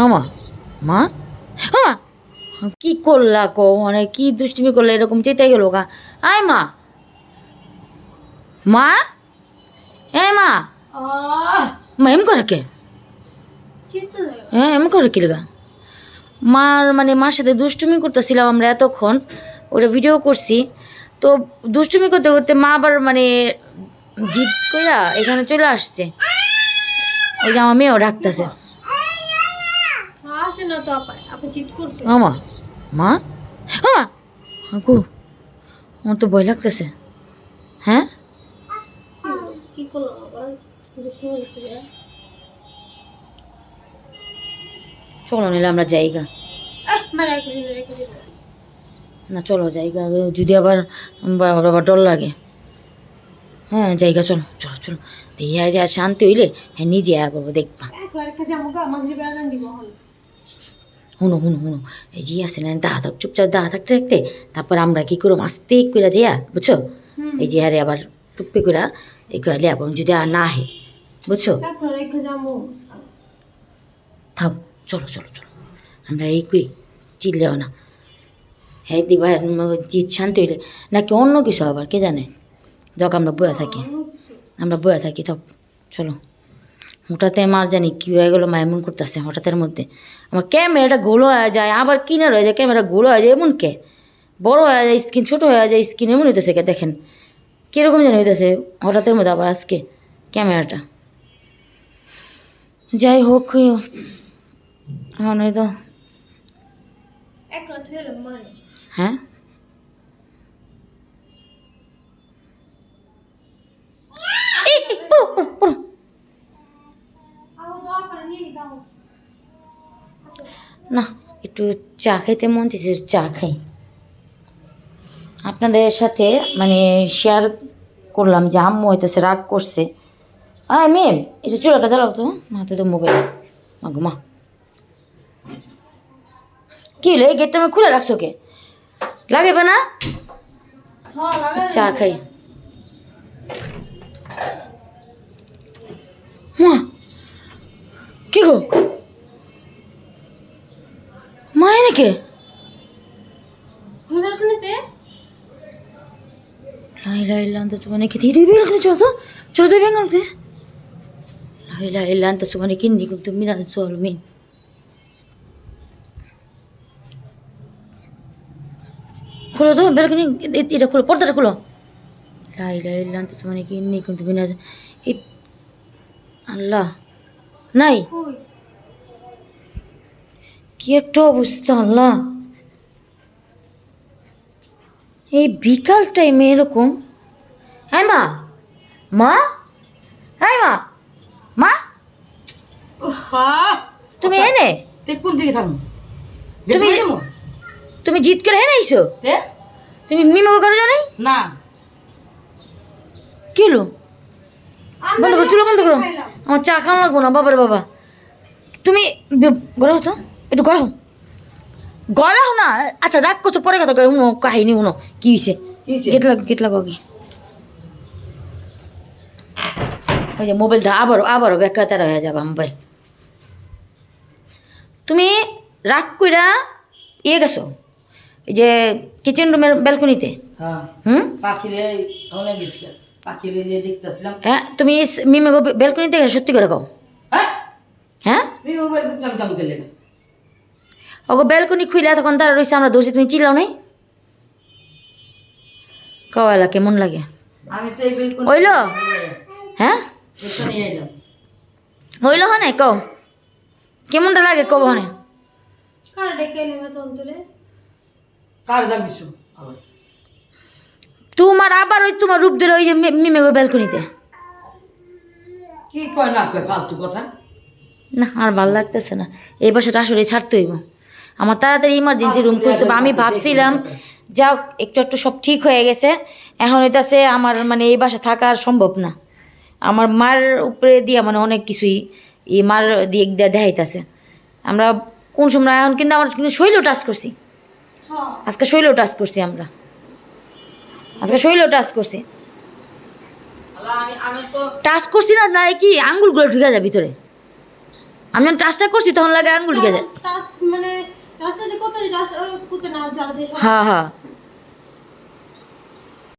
আমা, মা? আমা, কি করলা কো মানে কি দুষ্টুমি করলে এরকম চেতে গেল গা? আয় মা। মা? এ মা। মা এম করে কে? হ্যাঁ এম করে কি লাগা মার মানে মার সাথে দুষ্টুমি করতেছিলাম আমরা এতক্ষণ, ওটা ভিডিও করছি। তো দুষ্টুমি করতে করতে মা আবার মানে জিদ কইরা এখানে চলে আসছে। ওই যে আমার মেয়েও ডাকতেছে। আসে না তো আপা আপনি চিট করছে আমা মা? আমা! গো আমার তো ভয় লাগতেছে। হ্যাঁ? কি করল আবার? দুষ্মি হইতে যায় চলো নিলে আমরা জায়গা না চলো জায়গা যদি আবার আবার ডর লাগে। হ্যাঁ জায়গা চলো চলো চলো। আর শান্তি হইলে হ্যাঁ নিজে আয়া করব দেখবা। হুনো হুনো হুনো। এই যে আছে না দাহা থাক চুপচাপ দাহা থাকতে থাকতে তারপর আমরা কি করব? আস্তে করে যেয়া বুঝছ? এই যে আরে আবার টুপ্পি করে এই করে লিয়া যদি আর না আহে বুঝছ? থাক চলো চলো চলো। আমরা এই করি চিল্লেও না। হ্যাঁ দিবা জিত শান্তি হইলে নাকি অন্য কিছু আবার কে জানে? যখন আমরা বয়ে থাকি। আমরা বয়ে থাকি থাক চলো। হঠাৎ আমার জানি কি হয়ে গেলো মা এমন করতেছে হঠাৎের মধ্যে। আমার ক্যামেরাটা গোলো হয়ে যায় আবার কিনার হয়ে যায় ক্যামেরা গোলো হয়ে যায় এমন কে? বড় হয়ে যায় স্ক্রিন ছোটো হয়ে যায় স্কিন এমন হইতেছে কে দেখেন। কীরকম যেন হইতেছে হঠাৎের মধ্যে আবার আজকে ক্যামেরাটা। যাই হোক এখন হ্যাঁ? পড়ো, পড়ো, না একটু চা খাইতে মন চাইছে চা খাই। আপনাদের সাথে মানে শেয়ার করলাম যে আম্মু হইতেছে রাগ করছে। আয় মেম এটা চুলাটা চালাও তো হাতে তো মোবাইল। মা গো মা। কি হলো এই গেটটা আমি খুলে রাখছো কে? লাগবে না? হ্যাঁ চা খাই। মায়ের নাকি ঘুরার খুনিতে লাই লাই লান্তা সুবানে কি দিদি বের করে চলো তো চলো তো বেঙ্গল তে লাই লাই লান্তা সুবানে কি নি কিন্তু মিরা জল খোলো তো বেলকনি এটা খোলো পর্দাটা খোলো। লাই লাই লান্তা সুবানে কি নি কিন্তু মিরা আল্লাহ নাই। কি একটা অবস্থা আল্লাহ। এই বিকাল টাইমে এরকম। হ্যাঁ মা। মা? হ্যাঁ মা। মা? তুমি এনে। কোন দিকে থাকুন তুমি তুমি জিত করে হেনে আইছো? তে? তুমি মিমো করে যাও নাই না। কি হলো? বন্ধ করো চুলো বন্ধ করো। আমার চা খাওয়া লাগবো না বাবার বাবা। তুমি গড়াও তো একটু গড়াও। গড়াও না আচ্ছা রাগ করছ পরে কথা উনো কাহিনী উনো কি হয়েছে কি হইছে? গেট লাগ কি? ওই যে মোবাইল ধর আবারও আবারও বেকাতার হয়ে যাবা মোবাইল তুমি রাগ কইরা ইয়ে গেছো? এই যে কিচেন রুমের ব্যালকনিতে হুম? পাখিরে অনেক পাখিরে যে দেখতেছিলাম। হ্যাঁ তুমি মিমে ব্যালকনিতে সত্যি করে কও। হ্যাঁ? হ্যাঁ? চমকে লেগে ওগো ব্যালকনি খুইলা তখন তারা রয়েছে আমরা ধরছি তুমি চিল্লাও নাই? কওয়ালা কেমন লাগে? আমি তো এই হইল? হ্যাঁ? হইল হনে কও। কেমনটা লাগে কব হনে? তোমার আবার ওই তোমার রূপ ধরে ওই যে মি- মিমে গো ব্যালকনিতে কি কয় না কয় ফালতু কথা? না আর ভালো লাগতেছে না। এই বাসাটা আসলে ছাড়তে হইব। আমার তাড়াতাড়ি ইমার্জেন্সি রুম খুঁজতে হবে। আমি ভাবছিলাম যাও একটু একটু সব ঠিক হয়ে গেছে। এখন হইতাছে আমার মানে এই বাসা থাকা আর সম্ভব না। আমার মার উপরে দিয়া মানে অনেক কিছুই এই মার দিয়ে দিয়ে দেখাইতেছে। আমরা কোন সময় এখন কিন্তু আমার কিন্তু শৈল টাচ করছি। হ্যাঁ। আজকে শৈল টাচ করছি আমরা। আজকে শৈল টাচ করছি। টাচ করছি না না কি আঙ্গুলগুলো ঢুকে যায় ভিতরে। আমি যখন টাচটা করছি তখন লাগে আঙ্গুল ঢুকে যায়। মানে রাস্তা যে কোথায় রাস্তা ওই কুতে না জ্বালা দিয়ে সব হ্যাঁ হ্যাঁ